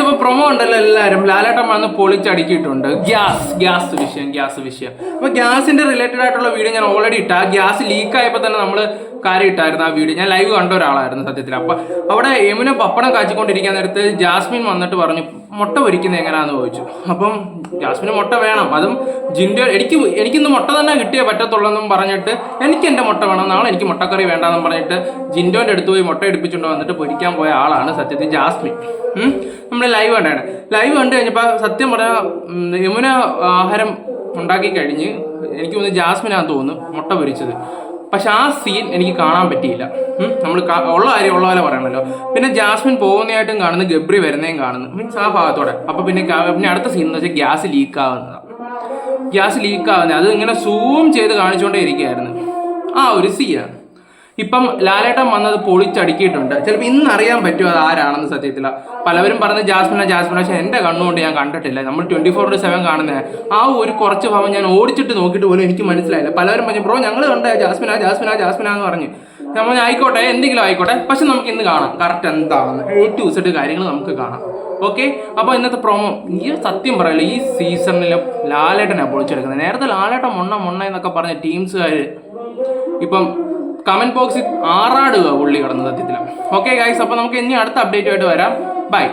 ഇപ്പൊ പ്രൊമോ ഉണ്ടല്ലോ എല്ലാരും. ലാലേട്ടൻ വന്ന് പൊളിച്ചടുക്കിയിട്ടുണ്ട് ഗ്യാസ് ഗ്യാസ് വിഷയം ഗ്യാസ് വിഷയം. അപ്പൊ ഗ്യാസിന്റെ റിലേറ്റഡ് ആയിട്ടുള്ള വീഡിയോ ഞാൻ ഓൾറെഡി ഇട്ട. ഗ്യാസ് ലീക്ക് ആയപ്പോ തന്നെ നമ്മൾ കാര്യം ഇട്ടായിരുന്നു ആ വീഡിയോ ഞാൻ ലൈവ് കണ്ട ഒരാളായിരുന്നു സത്യത്തിൽ. അപ്പൊ അവിടെ യമുന പപ്പടം കാച്ചിക്കൊണ്ടിരിക്കാൻ നേരത്ത് ജാസ്മിൻ വന്നിട്ട് പറഞ്ഞു മുട്ട പൊരിക്കുന്നത് എങ്ങനെയാന്ന് ചോദിച്ചു. അപ്പം ജാസ്മിന് മുട്ട വേണം. അതും ജിൻഡോ എനിക്ക് എനിക്കിന്ന് മുട്ട തന്നെ കിട്ടിയേ പറ്റത്തുള്ളെന്നും പറഞ്ഞിട്ട് എനിക്ക് എന്റെ മുട്ട വേണം. നാളെ എനിക്ക് മുട്ടക്കറി വേണ്ടെന്നും പറഞ്ഞിട്ട് ജിൻഡോന്റെ അടുത്ത് പോയി മുട്ട എടുപ്പിച്ചുകൊണ്ട് വന്നിട്ട് പൊരിക്കാൻ പോയ ആളാണ് സത്യത്തിൽ ജാസ്മിൻ. നമ്മൾ ലൈവ് കണ്ടാണ്. ലൈവ് കണ്ടു കഴിഞ്ഞപ്പോൾ സത്യം പറഞ്ഞാൽ യമുന ആഹാരം ഉണ്ടാക്കി കഴിഞ്ഞ് എനിക്ക് തോന്നുന്നു ജാസ്മിനാന്ന് തോന്നുന്നു മുട്ട പൊരിച്ചത്. പക്ഷെ ആ സീൻ എനിക്ക് കാണാൻ പറ്റിയില്ല. നമ്മൾ ഉള്ള കാര്യം ഉള്ള പോലെ പറയണല്ലോ. പിന്നെ ജാസ്മിൻ പോകുന്നതായിട്ടും കാണുന്നു ഗബ്രി വരുന്നതും കാണുന്നു മീൻസ് ആ ഭാഗത്തോടെ. അപ്പൊ പിന്നെ പിന്നെ അടുത്ത സീൻ എന്ന് വെച്ചാൽ ഗ്യാസ് ലീക്ക് ആവുന്നതാണ് ഗ്യാസ് ലീക്ക് ആവുന്നത്. അത് ഇങ്ങനെ സൂം ചെയ്ത് കാണിച്ചുകൊണ്ടേ ഇരിക്കുകയായിരുന്നു ആ ഒരു സീനാണ് ഇപ്പം ലാലേട്ടൻ വന്നത് പൊളിച്ചടുക്കിയിട്ടുണ്ട്. ചിലപ്പോൾ ഇന്ന് അറിയാൻ പറ്റുമോ അത് ആരാണെന്ന് സത്യത്തില. പലവരും പറഞ്ഞ ജാസ്മിന ജാസ്മിന പക്ഷെ എന്റെ കണ്ണുകൊണ്ട് ഞാൻ കണ്ടിട്ടില്ല. നമ്മൾ ട്വന്റി ഫോർ സെവൻ കാണുന്ന. ആ ഒരു കുറച്ച് ഭാവം ഞാൻ ഓടിച്ചിട്ട് നോക്കിയിട്ട് പോലും എനിക്ക് മനസ്സിലായില്ല. പലവരും പറഞ്ഞു ബ്രോ ഞങ്ങൾ കണ്ട ജാസ്മിന ജാസ്മിന ജാസ്മിന എന്ന് പറഞ്ഞു. നമ്മൾ ആയിക്കോട്ടെ എന്തെങ്കിലും ആയിക്കോട്ടെ. പക്ഷെ നമുക്ക് ഇന്ന് കാണാം. കറക്റ്റ് എന്താണെന്ന്. എ ടു കാര്യങ്ങൾ നമുക്ക് കാണാം. ഓക്കെ? അപ്പോൾ ഇന്നത്തെ പ്രൊമോ ഈ സത്യം പറയല്ലോ ഈ സീസണിലും ലാലേട്ടനെ പൊളിച്ചെടുക്കുന്നത്. നേരത്തെ ലാലേട്ടൻ മുണ്ണ മുണ്ണ എന്നൊക്കെ പറഞ്ഞ ടീംസുകാർ ഇപ്പം കമന്റ് ബോക്സിൽ ആറാടുക ഉള്ളി കടന്ന് സത്യത്തിലാണ് ഓക്കെ ഗൈസ് അപ്പോൾ നമുക്ക് ഇനി അടുത്ത അപ്ഡേറ്റുമായിട്ട് വരാം. ബൈ